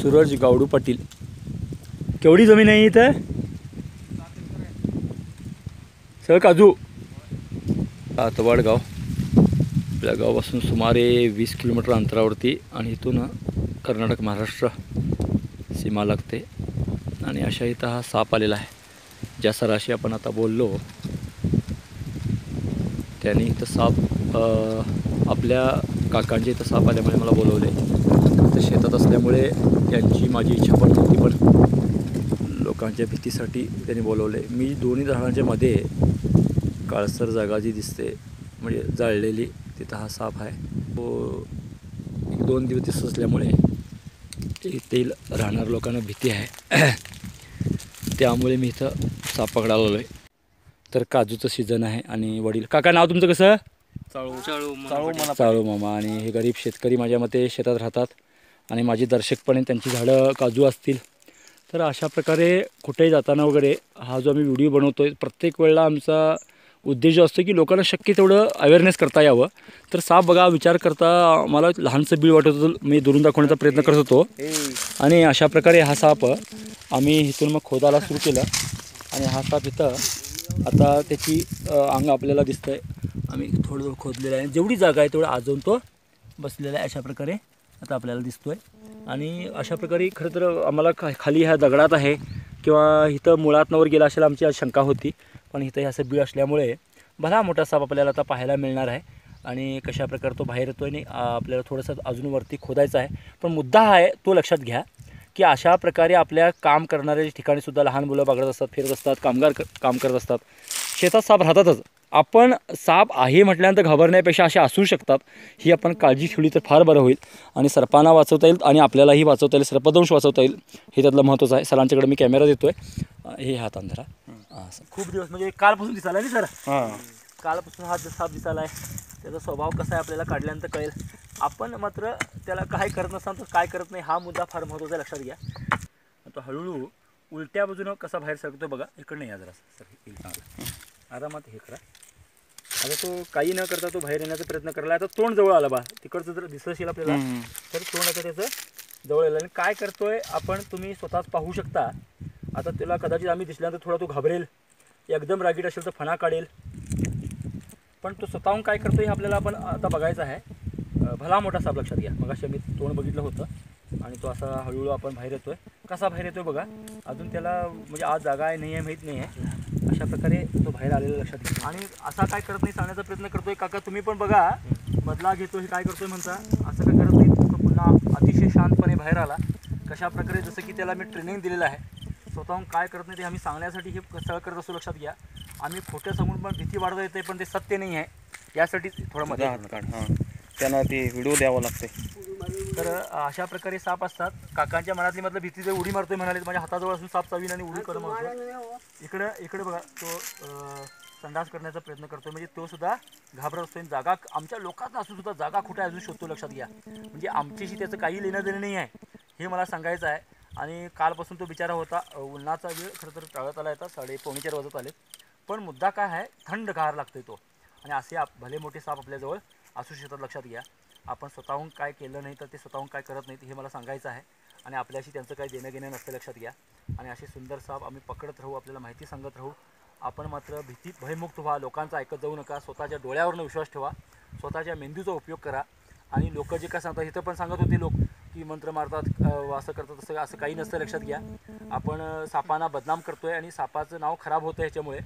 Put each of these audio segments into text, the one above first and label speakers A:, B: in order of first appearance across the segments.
A: सूरज गावडू पाटील. केवढी जमीन आहे इथं? सगळं काजू. आतवाड गाव आपल्या गावापासून सुमारे वीस किलोमीटर अंतरावरती आणि इथून कर्नाटक महाराष्ट्र सीमा लागते. आणि अशा इथं हा साप आलेला आहे. ज्या सराशी आपण आता बोललो त्याने इथं साप आपल्या काकांच्या इथं साप आल्यामुळे मला बोलवले. तर शेतात असल्यामुळे त्यांची माझी इच्छा पण नव्हती पण लोकांच्या भीतीसाठी त्यांनी बोलवले. मी दोन्ही झाडांच्या मध्ये काळसर जागा जी दिसते म्हणजे जाळलेली तिथं हा साप आहे. तो एक दोन दिवस दिसत असल्यामुळे येथील राहणार लोकांना भीती आहे. त्यामुळे मी इथं साप पकडायला आलो आहे तर काजूचं सीझन आहे आणि वडील काका नाव तुमचं कसं?
B: चाळू. चाळू चाळू
A: मामा आणि हे गरीब शेतकरी माझ्या मते शेतात राहतात. आणि माझी दर्शकपणे त्यांची झाडं काजू असतील. तर अशा प्रकारे कुठेही जाताना वगैरे हा जो आम्ही व्हिडिओ बनवतो आहे प्रत्येक वेळेला आमचा उद्देश असतो की लोकांना शक्य तेवढं अवेअरनेस करता यावं. तर साप बघा विचार करता मला लहानसं बीळ वाटत होतं मी दुरून दाखवण्याचा प्रयत्न करत होतो. आणि अशा प्रकारे हा साप आम्ही इथून मग खोदायला सुरू केलं. आणि हा साप इथं आता त्याची अंग आपल्याला दिसतं आहे आम्ही थोडं खोदलेलं आहे. जेवढी जागा आहे तेवढं आजवून तो बसलेला आहे अशा प्रकारे. आता आपल्याला दिसतो आहे आणि अशा प्रकारे खरं तर आम्हाला खाली ह्या दगडात आहे किंवा इथं मुळातनवर गेला असेल आमची शंका होती. पण इथं हे असं बीळ असल्यामुळे भला मोठा साप आपल्याला आता पाहायला मिळणार आहे. आणि कशा प्रकारे तो बाहेर येतो आणि आपल्याला थोडंसं अजून वरती खोदायचं आहे. पण मुद्दा हा आहे तो लक्षात घ्या की अशा प्रकारे आपल्या काम करणाऱ्या ठिकाणीसुद्धा लहान मुलं बागडत असतात फिरत असतात कामगार क- काम करत असतात. शेतात साप राहतातच. आपण साप आहे म्हटल्यानंतर घाबरण्यापेक्षा असे असू शकतात. ही आपण काळजी ठेवली तर फार बरं होईल. आणि सर्पांना वाचवता येईल आणि आपल्यालाही वाचवता येईल सर्पदंश वाचवता येईल. हे त्यातलं महत्त्वाचं आहे. सरांच्याकडे मी कॅमेरा देतोय. अं, हे हात अंधरा. खूप दिवस म्हणजे कालपासून दिसायला नाही सर?
B: हा.
A: कालपासून हा साप दिसायला आहे त्याचा स्वभाव कसा आहे आपल्याला काढल्यानंतर कळेल. आपण मात्र त्याला काय करत नसताना तो काय करत नाही हा मुद्दा फार महत्त्वाचा आहे, लक्षात घ्या. तो हळूहळू उलट्या बाजूनं कसा बाहेर सरकतो बघा. इकडे नाही या जरा सर. आरामात हे करा. आता तो काही न करता तो बाहेर येण्याचा प्रयत्न करायला आता तोंड जवळ आला बा. तिकडचं जर दिसत असेल आपल्याला. तर तोंड आता त्याचं जवळ आलं. आणि काय करतोय आपण तुम्ही स्वतःच पाहू शकता. आता त्याला कदाचित आम्ही दिसल्यानंतर थोडा तो घाबरेल. एकदम रागीट असेल तर फणा काढेल. पण तो स्वतःहून काय करतोय हे आपल्याला आपण आता बघायचं आहे. भला मोठा साप लक्षात घ्या. मग आम्ही तोंड बघितलं होतं. आणि तो असा हळूहळू आपण बाहेर येतोय. कसा बाहेर येतो बघा. अजून त्याला म्हणजे आज जागा आहे नाही आहे माहीत नाही आहे. अशा प्रकारे तो बाहेर आलेला लक्षात येतो आणि असा काय करत नाही सांगण्याचा प्रयत्न करतोय. काका तुम्ही पण बघा बदला हे काय करतोय म्हणता. असं काय करत नाही. तो पुन्हा अतिशय शांतपणे बाहेर आला. कशा प्रकारे जसं की त्याला मी ट्रेनिंग दिलेलं आहे. स्वतःहून काय करत नाही ते आम्ही सांगण्यासाठी हे सगळं करत असतो लक्षात घ्या. आम्ही खोट्या सांगून पण भीती वाढवता येते पण ते सत्य नाही आहे. यासाठी थोडं
B: मजा काढ त्यांना ते व्हिडिओ द्यावा लागते
A: तर अशा प्रकारे साप असतात. काकांच्या मनातली मधलं भीती जर उडी मारतोय म्हणाले माझ्या हाताजवळ असून साप चावीन आणि उडी करत मारतो इकडे इकडे बघा तो संडास करण्याचा प्रयत्न करतो म्हणजे तो सुद्धा घाबरत असतो आणि जागा आमच्या लोकांना असून सुद्धा जागा कुठे आहे अजून शोधतो लक्षात घ्या. म्हणजे आमच्याशी त्याचं काही लेणं देणं नाही आहे. हे मला सांगायचं आहे. आणि कालपासून तो बिचारा होता. उन्हाचा वेळ खरं तर टाळत आला येतात साडे पावणे चार वाजत आले पण मुद्दा काय आहे? थंड गार लागतोय तो. आणि असे आप भले मोठे साप आपल्याजवळ असू शकतात लक्षात घ्या. आपण स्वतःहून काय केलं नाही तर ते स्वतःहून काय करत नाहीत हे मला सांगायचं आहे. आणि आपल्याशी त्यांचं काही देणं घेणं नसतं लक्षात घ्या. आणि असे सुंदर साप आम्ही पकडत राहू आपल्याला माहिती सांगत राहू. आपण मात्र भीतीत भयमुक्त व्हा लोकांचं ऐकत जाऊ नका स्वतःच्या डोळ्यावरनं विश्वास ठेवा स्वतःच्या मेंदूचा उपयोग करा. आणि लोक जे काय सांगतात इथं पण सांगत होते लोक की मंत्र मारतात असं करतात तसं असं काही नसतं लक्षात घ्या. आपण सापांना बदनाम करतोय आणि सापाचं नाव खराब होतं ह्याच्यामुळे.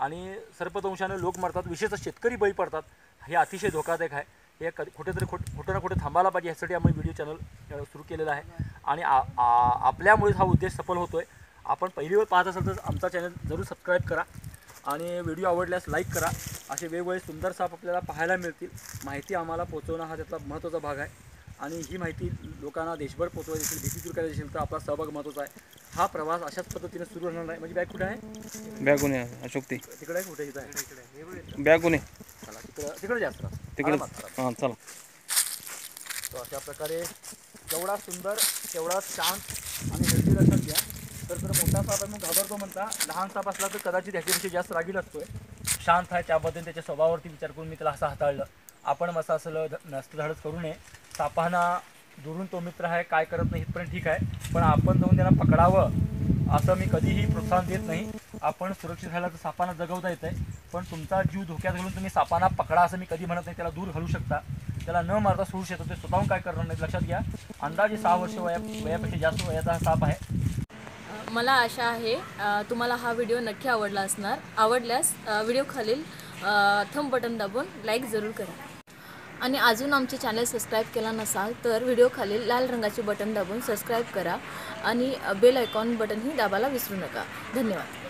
A: आणि सर्पदंशानं लोक मरतात विशेषतः शेतकरी बळी पडतात. हे अतिशय धोकादायक आहे. हे कधी कुठेतरी खोट कुठं ना कुठे थांबायला पाहिजे ह्यासाठी आम्ही व्हिडिओ चॅनल सुरू केलेलं आहे. आणि आपल्यामुळेच हा उद्देश सफल होतोय. आपण पहिली वेळ पाहत असाल तर आमचा चॅनल जरूर सबस्क्राईब करा. आणि व्हिडिओ आवडल्यास लाईक करा. असे वेगवेगळे सुंदर साप आपल्याला पाहायला मिळतील. माहिती आम्हाला पोहोचवणं हा त्याचा महत्त्वाचा भाग आहे. आणि ही माहिती लोकांना देशभर पोहोचवायची असेल भीती दूर करायची असेल तर आपला सहभाग महत्त्वाचा आहे. हा प्रवास अशाच पद्धतीने सुरू राहणार आहे म्हणजे बॅग कुठे आहे?
B: बॅगून आहे? अशोक ती.
A: तिकडे आहे कुठे इथं आहे?
B: बॅगून आहे?
A: चला तिकडं तिकडे जास्त.
B: हां चला.
A: तो अशा प्रकारे जेवढा सुंदर तेवढा शांत आणि हेल्दी लक्षात घ्या. तर जर मोठा साप आहे मग घाबरतो म्हणता लहान साप असला तर कदाचित ह्याच्यापेक्षा जास्त रागीट असतोय शांत आहे त्याबद्दल त्याच्या स्वभावावरती विचार करून मी त्याला असं हाताळलं. आपण मसा असलं नसतं धाडस करू नये. सापांना दुरून तो मित्र आहे काय करत नाही इथपर्यंत ठीक आहे. पण आपण जाऊन त्यांना पकडावं असं मी कधीही प्रोत्साहन देत नाही. आपण सुरक्षित राहायला तर सापांना जगवता येत आहे पण तुमचा जीव धोक्यात घालून तुम्ही सापांना पकडा असं मी कधी म्हणत नाही त्याला दूर घालू शकता. त्याला न मारता सोडू शकतो. ते स्वतःहून काय करणार नाही लक्षात घ्या. अंदाजे सहा वर्ष वया वयापेक्षा जास्त वयाचा हा साप आहे.
C: मला आशा आहे तुम्हाला हा व्हिडिओ नक्की आवडला असणार. आवडल्यास व्हिडिओ खालील थंब बटन दाबून लाईक जरूर करा. आणि अजून आमचे चॅनल सबस्क्राईब केला नसाल तर व्हिडिओ खालील लाल रंगाचे बटन दाबून सबस्क्राईब करा. आणि बेल आयकॉन बटनही दाबायला विसरू नका. धन्यवाद.